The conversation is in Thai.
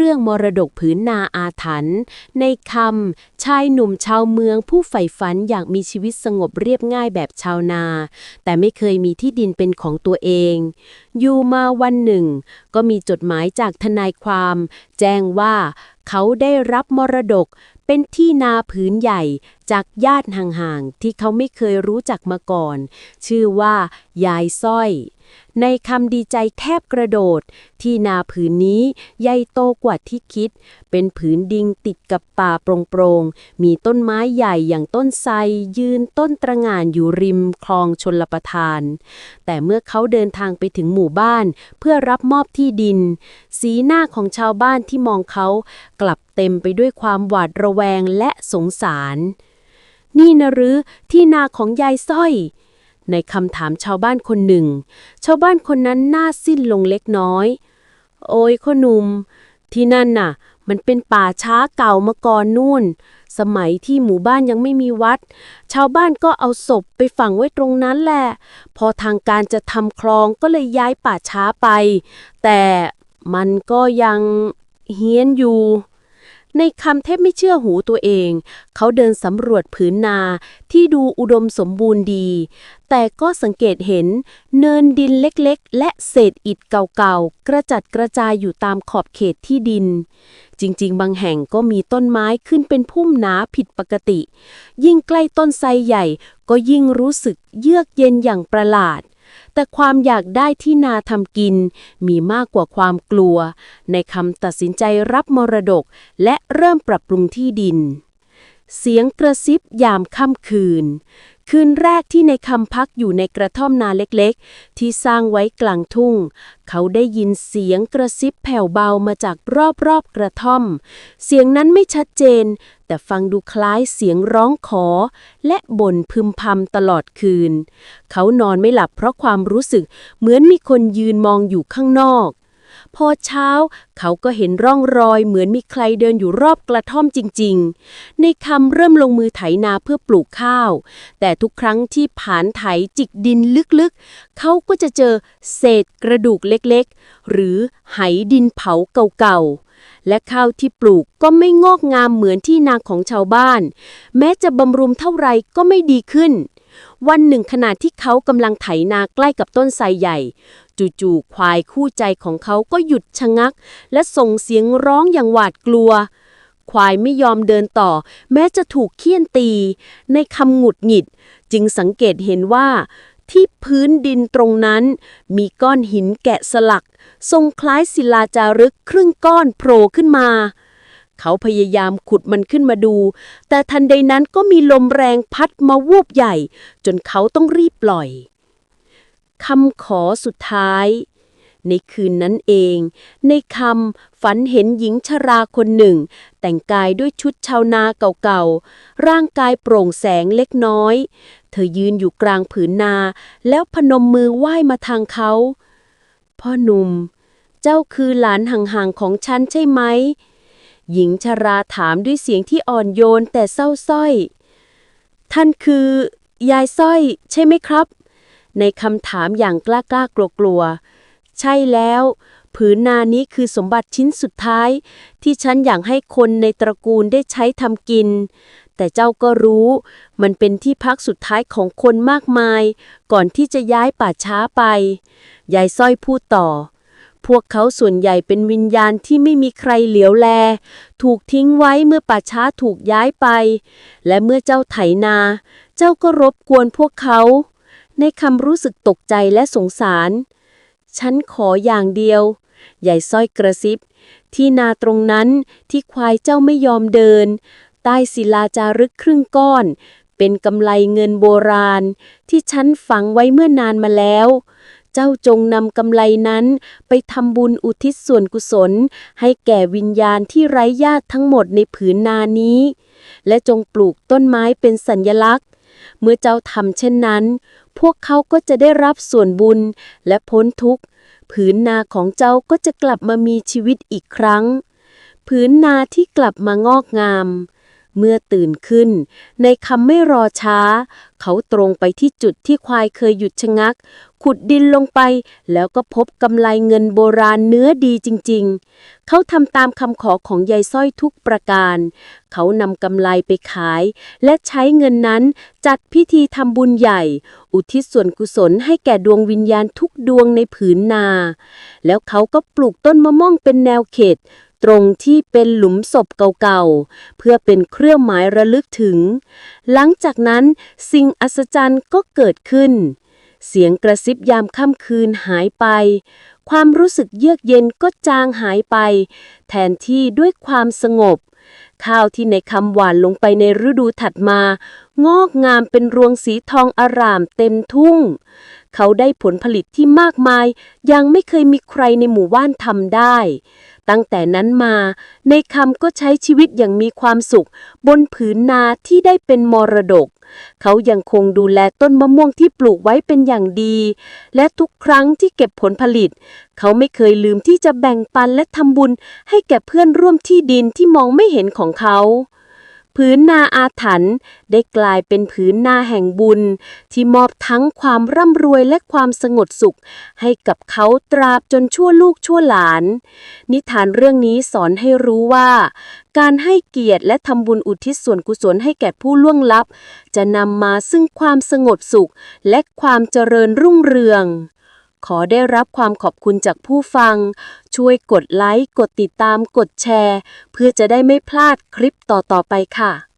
รื่องมรดกผืนนาอาถรรพ์ในคำชายหนุ่มชาวเมืองผู้ใฝ่ฝันอยากมีชีวิตสงบเรียบง่ายแบบชาวนา แต่ไม่เคยมีที่ดินเป็นของตัวเอง อยู่มาวันหนึ่ง ก็มีจดหมายจากทนายความ แจ้งว่าเขาได้รับมรดกเป็นที่นาผืนใหญ่จากญาติห่างๆ ที่เขาไม่เคยรู้จักมาก่อน ชื่อว่ายายสร้อย ในคำดีใจแทบกระโดด ที่นาผืนนี้ใหญ่โตกว่าที่คิด เป็นผืนดิงติดกับป่าโปร่งๆ มีต้นไม้ใหญ่อย่างต้นไทรยืนต้นตระงานอยู่ริมคลองชนลประทาน แต่เมื่อเขาเดินทางไปถึงหมู่บ้านเพื่อรับมอบที่ดิน สีหน้าของชาวบ้านที่มองเขากลับเต็มไปด้วยความหวาดระแวงและสงสาร นี่นะหรือที่นาของยายสร้อย ในคำถามชาวบ้านคนหนึ่ง ชาวบ้านคนนั้นหน้าสิ้นลงเล็กน้อย โอ้ยพ่อหนุ่มที่นั่นน่ะ มันเป็นป่าช้าเก่ามาก่อนนู่น สมัยที่หมู่บ้านยังไม่มีวัด ชาวบ้านก็เอาศพไปฝังไว้ตรงนั้นแหละ พอทางการจะทำคลองก็เลยย้ายป่าช้าไป แต่มันก็ยังเฮี้ยนอยู่ ในคำเทพไม่เชื่อหูตัวเอง เขาเดินสำรวจผืนนาที่ดูอุดมสมบูรณ์ดี แต่ก็สังเกตเห็นเนินดินเล็กๆ และเศษอิฐเก่าๆ กระจัดกระจายอยู่ตามขอบเขตที่ดิน จริงๆ บางแห่งก็มีต้นไม้ขึ้นเป็นพุ่มหนาผิดปกติ ยิ่งใกล้ต้นไทรใหญ่ก็ยิ่งรู้สึกเยือกเย็นอย่างประหลาด แต่ความอยากได้ที่นาทำกิน มีมากกว่าความกลัว ในคำตัดสินใจรับมรดก และเริ่มปรับปรุงที่ดิน เสียงกระซิบยามค่ำคืน คืนแรกที่ในคำพักอยู่ในกระท่อมนาเล็กๆ ที่สร้างไว้กลางทุ่ง เขาได้ยินเสียงกระซิบแผ่วเบามาจากรอบๆกระท่อม เสียงนั้นไม่ชัดเจน แต่ฟังดูคล้ายเสียงร้องขอ และบ่นพึมพำตลอดคืน เขานอนไม่หลับเพราะความรู้สึกเหมือนมีคนยืนมองอยู่ข้างนอก พอเช้า เขาก็เห็นร่องรอยเหมือนมีใครเดินอยู่รอบกระท่อมจริง ๆ ในคำเริ่มลงมือไถนาเพื่อปลูกข้าว แต่ทุกครั้งที่ผ่านไถจิกดินลึกๆ เขาก็จะเจอเศษกระดูกเล็กๆ หรือไหดินเผาเก่าๆและข้าวที่ปลูกก็ไม่งอกงามเหมือนที่นาของชาวบ้าน แม้จะบำรุงเท่าไรก็ไม่ดีขึ้น วันหนึ่งขณะที่เขากำลังไถนาใกล้กับต้นไทรใหญ่ จู่ๆควายคู่ใจของเขาก็หยุดชะงักและส่งเสียงร้องอย่างหวาดกลัว ควายไม่ยอมเดินต่อ แม้จะถูกเคี่ยนตี ในคำหงุดหงิด จึงสังเกตเห็นว่า ที่พื้นดินตรงนั้น มีก้อนหินแกะสลัก ทรงคล้ายศิลาจารึกครึ่งก้อนโผล่ขึ้นมาเขาพยายามขุดมันขึ้นมาดู แต่ทันใดนั้นก็มีลมแรงพัดมาวูบใหญ่ จนเขาต้องรีบปล่อย คำขอสุดท้าย ในคืนนั้นเอง ในคำฝันเห็นหญิงชราคนหนึ่ง แต่งกายด้วยชุดชาวนาเก่าๆ ร่างกายโปร่งแสงเล็กน้อย เธอยืนอยู่กลางผืนนา แล้วพนมมือไหว้มาทางเขา พ่อหนุ่ม เจ้าคือหลานห่างๆของฉันใช่ไหม หญิงชราถามด้วยเสียงที่อ่อนโยนแต่เศร้าสร้อย ท่านคือยายสร้อย ใช่ไหมครับ ในคำถามอย่างกล้ากล้ากลัวกลัวๆ ใช่แล้ว ผืนนานี้คือสมบัติชิ้นสุดท้าย ที่ฉันอยากให้คนในตระกูลได้ใช้ทำกิน แต่เจ้าก็รู้ มันเป็นที่พักสุดท้ายของคนมากมาย ก่อนที่จะย้ายป่าช้าไป ยายสร้อยพูดต่อพวกเขาส่วนใหญ่เป็นวิญญาณที่ไม่มีใครเหลียวแล ถูกทิ้งไว้เมื่อป่าช้าถูกย้ายไป และเมื่อเจ้าไถนา เจ้าก็รบกวนพวกเขา ในคำรู้สึกตกใจและสงสาร ฉันขออย่างเดียว ใหญ่สร้อยกระซิบ ที่นาตรงนั้นที่ควายเจ้าไม่ยอมเดิน ใต้ศิลาจารึกครึ่งก้อน เป็นกำไลเงินโบราณ ที่ฉันฝังไว้เมื่อนานมาแล้ว เจ้าจงนำกำไลนั้นไปทำบุญอุทิศส่วนกุศล ให้แก่วิญญาณที่ไร้ญาติทั้งหมดในผืนนานี้ และจงปลูกต้นไม้เป็นสัญลักษณ์ เมื่อเจ้าทำเช่นนั้น พวกเขาก็จะได้รับส่วนบุญและพ้นทุกข์ ผืนนาของเจ้าก็จะกลับมามีชีวิตอีกครั้ง ผืนนาที่กลับมางอกงาม เมื่อตื่นขึ้น ในคำไม่รอช้า เขาตรงไปที่จุดที่ควายเคยหยุดชะงัก ขุดดินลงไป แล้วก็พบกำไลเงินโบราณเนื้อดีจริง ๆ เขาทำตามคำขอของยายสร้อยทุกประการ เขานำกำไลไปขาย และใช้เงินนั้นจัดพิธีทำบุญใหญ่ อุทิศส่วนกุศลให้แก่ดวงวิญญาณทุกดวงในผืนนา แล้วเขาก็ปลูกต้นมะม่วงเป็นแนวเขต ตรงที่เป็นหลุมศพเก่าๆ เพื่อเป็นเครื่องหมายระลึกถึง หลังจากนั้นสิ่งอัศจรรย์ก็เกิดขึ้น เสียงกระซิบยามค่ำคืนหายไป ความรู้สึกเยือกเย็นก็จางหายไป แทนที่ด้วยความสงบ ข้าวที่ในคำหวานลงไปในฤดูถัดมา งอกงามเป็นรวงสีทองอร่ามเต็มทุ่ง เขาได้ผลผลิตที่มากมายยังไม่เคยมีใครในหมู่บ้านทำได้ ตั้งแต่นั้นมา ในคำก็ใช้ชีวิตอย่างมีความสุข บนผืนนาที่ได้เป็นมรดก เขายังคงดูแลต้นมะม่วงที่ปลูกไว้เป็นอย่างดี และทุกครั้งที่เก็บผลผลิต เขาไม่เคยลืมที่จะแบ่งปันและทำบุญให้แก่เพื่อนร่วมที่ดินที่มองไม่เห็นของเขา ผืนนาอาถรรพ์ได้กลายเป็นผืนนาแห่งบุญ ที่มอบทั้งความร่ำรวยและความสงบสุข ให้กับเขาตราบจนชั่วลูกชั่วหลาน นิทานเรื่องนี้สอนให้รู้ว่า การให้เกียรติและทำบุญอุทิศส่วนกุศลให้แก่ผู้ล่วงลับ จะนำมาซึ่งความสงบสุขและความเจริญรุ่งเรือง ขอได้รับความขอบคุณจากผู้ฟัง ช่วยกดไลค์ กดติดตาม กดแชร์ เพื่อจะได้ไม่พลาดคลิปต่อๆไปค่ะ